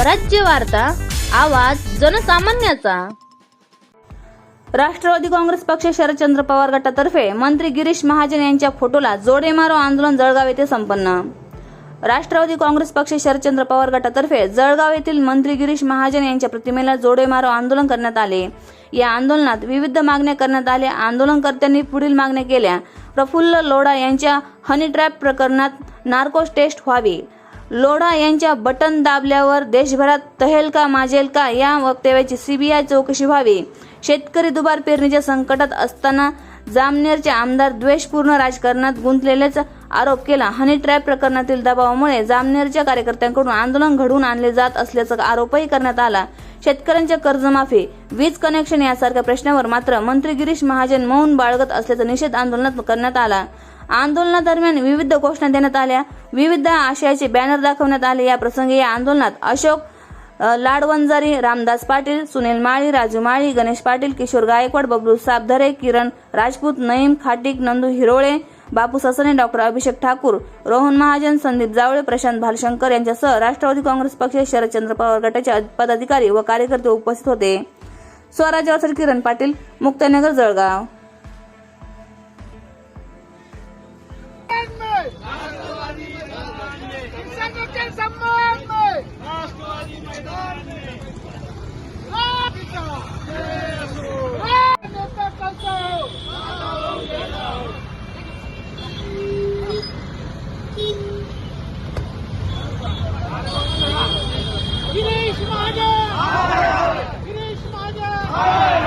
स्वराज्य वार्ता आवाज जनसामान्याचा. राष्ट्रवादी काँग्रेस पक्ष शरदचंद्र पवार गटातर्फे मंत्री गिरीश महाजन यांच्या फोटोला जोडे मारो आंदोलन जळगाव येथे संपन्न. राष्ट्रवादी काँग्रेस पक्ष शरदचंद्र पवार गटातर्फे जळगाव येथील मंत्री गिरीश महाजन यांच्या प्रतिमेला जोडे मारो आंदोलन करण्यात आले. या आंदोलनात विविध मागण्या करण्यात आल्या. आंदोलनकर्त्यांनी पुढील मागण्या केल्या. प्रफुल्ल लोढा यांच्या हनी ट्रॅप प्रकरणात नार्कोस टेस्ट व्हावी. लोढा यांच्या बटन दाबल्यावर देशभरात तहेल का माजेल का या वक्तव्याची सीबीआय चौकशी व्हावी. शेतकरी दुबार पेरणीच्या संकटात असताना जामनेरचे आमदार द्वेषपूर्ण राजकारणात गुंतलेल्याचा आरोप केला. हनी ट्रॅप प्रकरणातील दबावामुळे जामनेरच्या कार्यकर्त्यांकडून आंदोलन घडवून आणले जात असल्याचा आरोपही करण्यात आला. शेतकऱ्यांच्या कर्जमाफी वीज कनेक्शन यासारख्या प्रश्नावर मात्र मंत्री गिरीश महाजन मौन बाळगत असल्याचा निषेध आंदोलनात करण्यात आला. आंदोलनादरम्यान विविध घोषणा देण्यात आल्या. विविध आशयाचे बॅनर दाखवण्यात आले. या प्रसंगी या आंदोलनात अशोक लाडवंजारी रामदास पाटील सुनील माळी राजू माळी गणेश पाटील किशोर गायकवाड बबलू साबधरे किरण राजपूत नईम खाटिक नंदू हिरोळे बापू ससने डॉक्टर अभिषेक ठाकूर रोहन महाजन संदीप जावळे प्रशांत भालशंकर यांच्यासह राष्ट्रवादी काँग्रेस पक्ष शरदचंद्र पवार गटाचे पदाधिकारी व कार्यकर्ते उपस्थित होते स्वराज्यावर किरण पाटील मुक्तानगर जळगाव Amen.